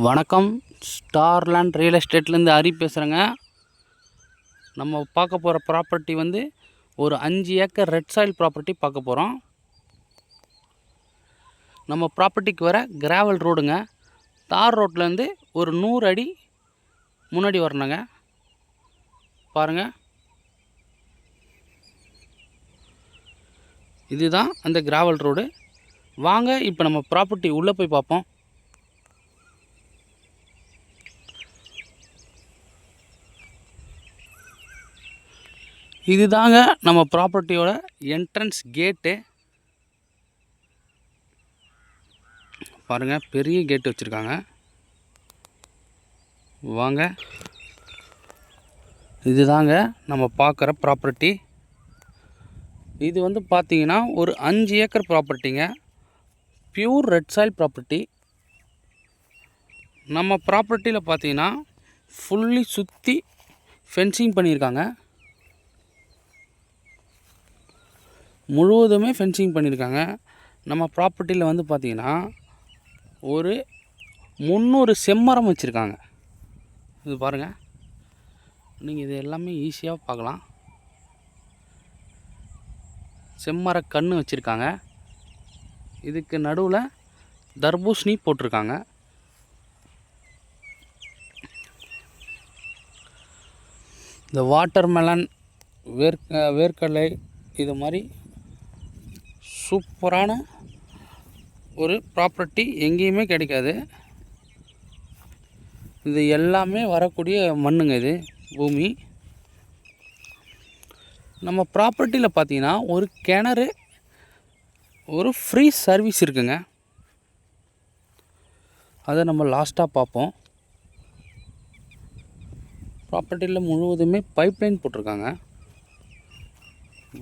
வணக்கம். ஸ்டார்லேண்ட் ரியல் எஸ்டேட்லேருந்து ஹரி பேசுகிறேங்க நம்ம பார்க்க போகிற ப்ராப்பர்ட்டி வந்து ஒரு அஞ்சு ஏக்கர் ரெட் சாயில் ப்ராப்பர்ட்டி பார்க்க போகிறோம் நம்ம ப்ராப்பர்ட்டிக்கு வர கிராவல் ரோடுங்க. தார் ரோட்லேருந்து ஒரு நூறு அடி முன்னாடி வரணுங்க. பாருங்கள் இதுதான் அந்த கிராவல் ரோடு. வாங்க இப்போ நம்ம ப்ராப்பர்ட்டி உள்ளே போய் பார்ப்போம். இதுதாங்க நம்ம ப்ராப்பர்ட்டியோட என்ட்ரன்ஸ் கேட்டு பாருங்கள் பெரிய கேட்டு வச்சுருக்காங்க. வாங்க. இதுதாங்க நம்ம பார்க்குற ப்ராப்பர்ட்டி இது வந்து பார்த்தீங்கன்னா ஒரு அஞ்சு ஏக்கர் ப்ராப்பர்ட்டிங்க பியூர் ரெட் சாயில் ப்ராப்பர்ட்டி நம்ம ப்ராப்பர்ட்டியில் பார்த்தீங்கன்னா ஃபுல்லி சுற்றி ஃபென்சிங் பண்ணியிருக்காங்க. முழுவதுமே ஃபென்சிங் பண்ணியிருக்காங்க. நம்ம ப்ராப்பர்ட்டியில் வந்து பார்த்திங்கன்னா ஒரு முந்நூறு செம்மரம் வச்சுருக்காங்க. இது பாருங்கள் நீங்கள் இது எல்லாமே ஈஸியாக பார்க்கலாம். செம்மர கன்று வச்சுருக்காங்க. இதுக்கு நடுவில் தர்பூசணி போட்டிருக்காங்க. இந்த வாட்டர்மெலன் வேர்க்க வேர்க்கடலை இது மாதிரி சூப்பரான ஒரு ப்ராப்பர்ட்டி எங்கேயுமே கிடைக்காது. இது எல்லாமே வரக்கூடிய மண்ணுங்க இது பூமி. நம்ம ப்ராப்பர்ட்டியில் பார்த்தீங்கன்னா ஒரு கிணறு ஒரு ஃப்ரீ சர்வீஸ் இருக்குங்க. அதை நம்ம லாஸ்ட்டாக பார்ப்போம். ப்ராப்பர்ட்டியில் முழுவதுமே பைப்லைன் போட்டிருக்காங்க.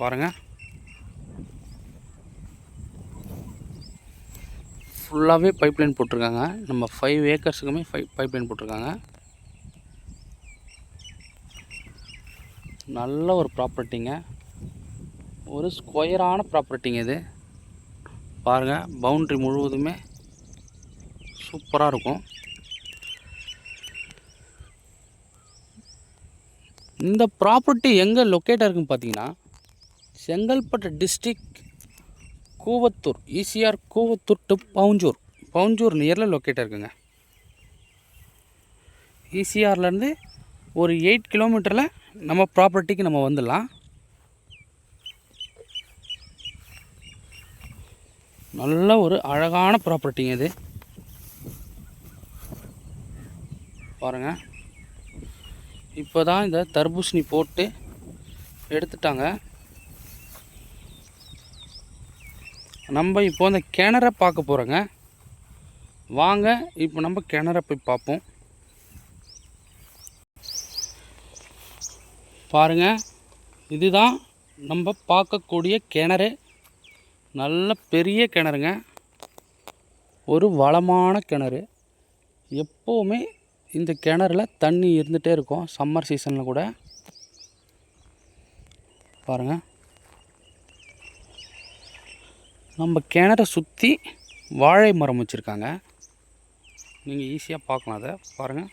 பாருங்கள் ஃபுல்லாகவே பைப்லைன் போட்டிருக்காங்க. நம்ம ஃபைவ் ஏக்கர்ஸுக்குமே ஃபைவ் பைப்லைன் போட்டிருக்காங்க. நல்ல ஒரு ப்ராப்பர்ட்டிங்க ஒரு ஸ்கொயரான ப்ராப்பர்ட்டிங்க இது. பாருங்கள் பவுண்ட்ரி முழுவதுமே சூப்பராக இருக்கும். இந்த ப்ராப்பர்ட்டி எங்கே லொக்கேட்டாக இருக்குன்னு பார்த்தீங்கன்னா Chengalpattu district Koovathur ECR Koovathur to Pavunjur. Pavunjur நியரில் லொக்கேட்டாக இருக்குங்க. ஈசிஆர்லேருந்து ஒரு எயிட் கிலோமீட்டரில் நம்ம ப்ராப்பர்ட்டிக்கு நம்ம வந்துடலாம். நல்ல ஒரு அழகான ப்ராப்பர்ட்டிங்க இது. பாருங்கள் இப்போ தான் இந்த தர்பூசணி போட்டு எடுத்துட்டாங்க. நம்ம இப்போ அந்த கிணற பார்க்க போகிறோங்க வாங்க இப்போ நம்ம கிணற போய் பார்ப்போம். பாருங்க இதுதான் நம்ம பார்க்கக்கூடிய கிணறு. நல்ல பெரிய கிணறுங்க. ஒரு வளமான கிணறு. எப்போவுமே இந்த கிணறுல தண்ணி இருந்துகிட்டே இருக்கும் சம்மர் சீசனில் கூட. பாருங்கள் நம்ம கிணற சுற்றி வாழை மரம் வச்சுருக்காங்க. நீங்கள் ஈஸியாக பார்க்கலாம் அதை. பாருங்கள்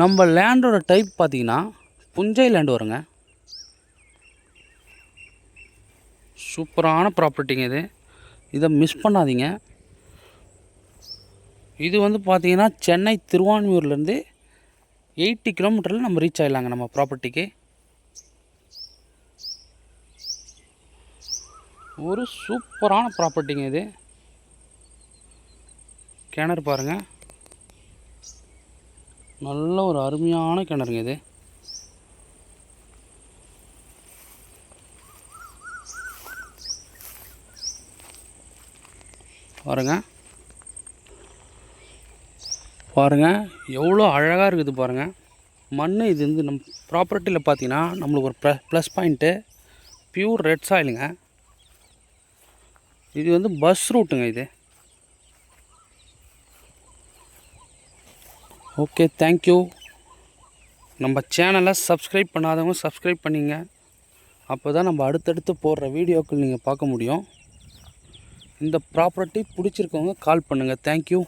நம்ம லேண்டோட டைப் பார்த்தீங்கன்னா புஞ்சை லேண்டு வருங்க. சூப்பரான ப்ராப்பர்ட்டிங்க இது. இதை மிஸ் பண்ணாதீங்க. இது வந்து பார்த்தீங்கன்னா சென்னை திருவான்மியூர்லேருந்து எயிட்டி கிலோமீட்டரில் நம்ம ரீச் ஆகிடலாங்க நம்ம ப்ராப்பர்ட்டிக்கு ஒரு சூப்பரான ப்ராப்பர்ட்டிங்க இது. கிணறு பாருங்கள் நல்ல ஒரு அருமையான கிணறுங்க இது. பாருங்க. பாருங்க எவ்வளோ அழகாக இருக்குது பாருங்க. மண் இது வந்து நம் ப்ராப்பர்ட்டியில் பார்த்தீங்கன்னா நம்மளுக்கு ஒரு ப்ள ப்ளஸ் பாயிண்ட்டு ப்யூர் ரெட் சாயிலுங்க இது வந்து பஸ் ரூட்டுங்க இது. ஓகே தேங்க்யூ நம்ம சேனலை சப்ஸ்கிரைப் பண்ணாதவங்க சப்ஸ்கிரைப் பண்ணிங்க. அப்போ தான் நம்ம அடுத்தடுத்து போடுற வீடியோக்கள் நீங்கள் பார்க்க முடியும். இந்த ப்ராப்பர்ட்டி பிடிச்சிருக்கவங்க கால் பண்ணுங்கள் தேங்க்யூ